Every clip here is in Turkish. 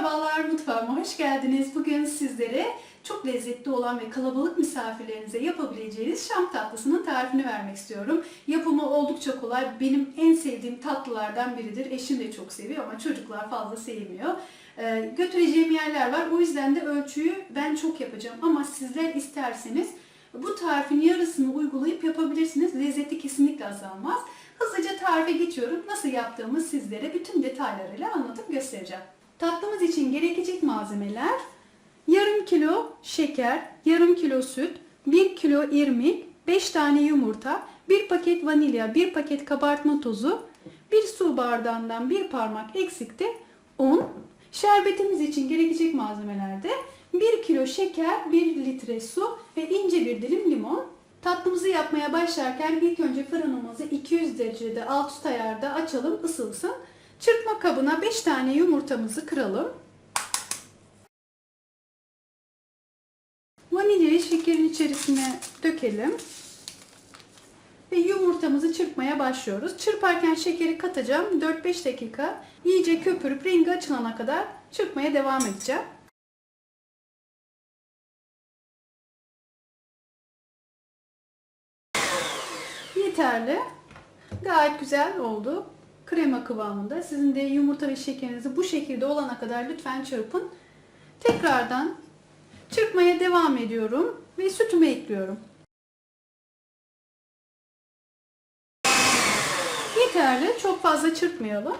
Merhabalar mutfağıma hoş geldiniz. Bugün sizlere çok lezzetli olan ve kalabalık misafirlerinize yapabileceğiniz şam tatlısının tarifini vermek istiyorum. Yapımı oldukça kolay. Benim en sevdiğim tatlılardan biridir. Eşim de çok seviyor ama çocuklar fazla sevmiyor. Ee, götüreceğim yerler var. O yüzden de ölçüyü ben çok yapacağım. Ama sizler isterseniz bu tarifin yarısını uygulayıp yapabilirsiniz. Lezzeti kesinlikle azalmaz. Hızlıca tarife geçiyorum. Nasıl yaptığımı sizlere bütün detaylarıyla anlatıp göstereceğim. Tatlımız için gerekecek malzemeler yarım kilo şeker, yarım kilo süt, 1 kilo irmik, 5 tane yumurta, 1 paket vanilya, 1 paket kabartma tozu, 1 su bardağından 1 parmak eksikti un. Şerbetimiz için gerekecek malzemeler de 1 kilo şeker, 1 litre su ve ince bir dilim limon. Tatlımızı yapmaya başlarken ilk önce fırınımızı 200 derecede alt üst ayarda açalım ısılsın. Çırpma kabına 5 tane yumurtamızı kıralım. Vanilyayı şekerin içerisine dökelim. Ve yumurtamızı çırpmaya başlıyoruz. Çırparken şekeri katacağım. 4-5 dakika iyice köpürüp rengi açılana kadar çırpmaya devam edeceğim. Yeterli. Gayet güzel oldu. Krema kıvamında. Sizin de yumurta ve şekerinizi bu şekilde olana kadar lütfen çırpın. Tekrardan çırpmaya devam ediyorum ve sütümü ekliyorum. Yeterli. Çok fazla çırpmayalım.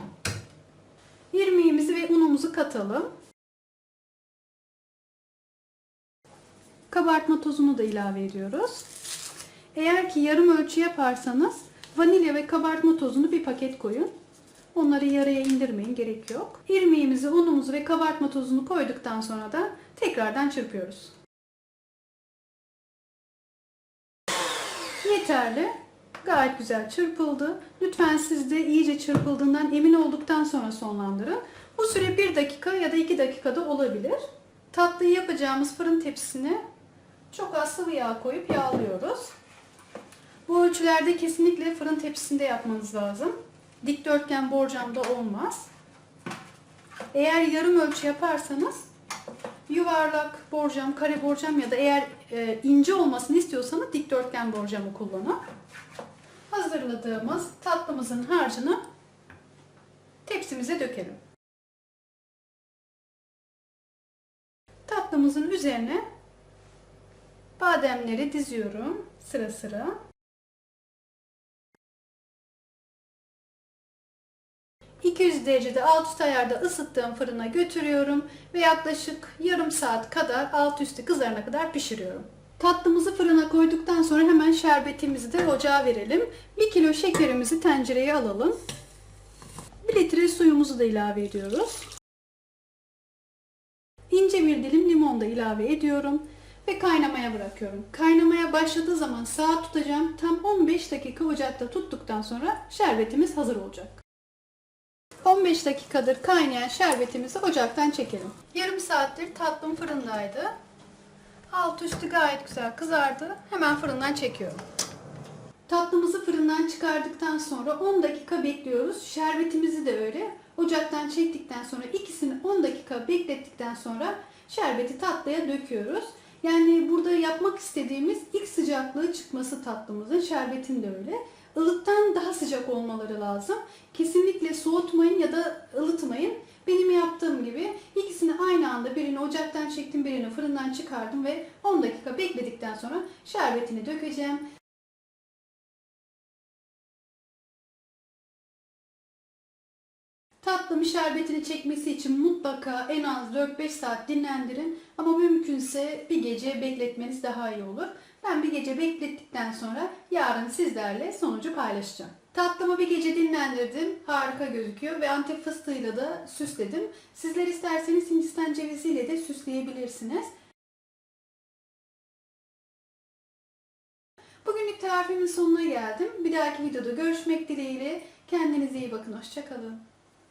İrmiğimizi ve unumuzu katalım. Kabartma tozunu da ilave ediyoruz. Eğer ki yarım ölçü yaparsanız vanilya ve kabartma tozunu bir paket koyun. Onları yarıya indirmeyin, gerek yok. İrmiğimizi, unumuzu ve kabartma tozunu koyduktan sonra da tekrardan çırpıyoruz. Yeterli. Gayet güzel çırpıldı. Lütfen siz de iyice çırpıldığından emin olduktan sonra sonlandırın. Bu süre 1 dakika ya da 2 dakikada olabilir. Tatlıyı yapacağımız fırın tepsisine çok az sıvı yağ koyup yağlıyoruz. Bu ölçülerde kesinlikle fırın tepsisinde yapmanız lazım. Dikdörtgen borcamda olmaz. Eğer yarım ölçü yaparsanız yuvarlak borcam, kare borcam ya da eğer e, ince olmasını istiyorsanız dikdörtgen borcamı kullanın. Hazırladığımız tatlımızın harcını tepsimize dökelim. Tatlımızın üzerine bademleri diziyorum sıra sıra. ...200 derecede alt üst ayarda ısıttığım fırına götürüyorum ve yaklaşık yarım saat kadar alt üstü kızarana kadar pişiriyorum. Tatlımızı fırına koyduktan sonra hemen şerbetimizi de ocağa verelim. 1 kilo şekerimizi tencereye alalım. 1 litre suyumuzu da ilave ediyoruz. İnce bir dilim limon da ilave ediyorum ve kaynamaya bırakıyorum. Kaynamaya başladığı zaman saat tutacağım. Tam 15 dakika ocakta tuttuktan sonra şerbetimiz hazır olacak. 15 dakikadır kaynayan şerbetimizi ocaktan çekelim. Yarım saattir tatlım fırındaydı. Alt üstü gayet güzel kızardı. Hemen fırından çekiyorum. Tatlımızı fırından çıkardıktan sonra 10 dakika bekliyoruz. Şerbetimizi de öyle. Ocaktan çektikten sonra ikisini 10 dakika beklettikten sonra şerbeti tatlıya döküyoruz. Yani burada yapmak istediğimiz ilk sıcaklığı çıkması tatlımızın, şerbetin de öyle. Ilıktan daha sıcak olmaları lazım. Kesinlikle soğutmayın ya da ılıtmayın. Benim yaptığım gibi ikisini aynı anda ocaktan çektim, birini fırından çıkardım ve 10 dakika bekledikten sonra şerbetini dökeceğim. Tatlım şerbetini çekmesi için mutlaka en az 4-5 saat dinlendirin ama mümkünse bir gece bekletmeniz daha iyi olur. Ben bir gece beklettikten sonra yarın sizlerle sonucu paylaşacağım. Tatlımı bir gece dinlendirdim. Harika gözüküyor ve antep fıstığıyla da süsledim. Sizler isterseniz hindistan ceviziyle de süsleyebilirsiniz. Bugünlük tarifimin sonuna geldim. Bir dahaki videoda görüşmek dileğiyle. Kendinize iyi bakın. Hoşçakalın.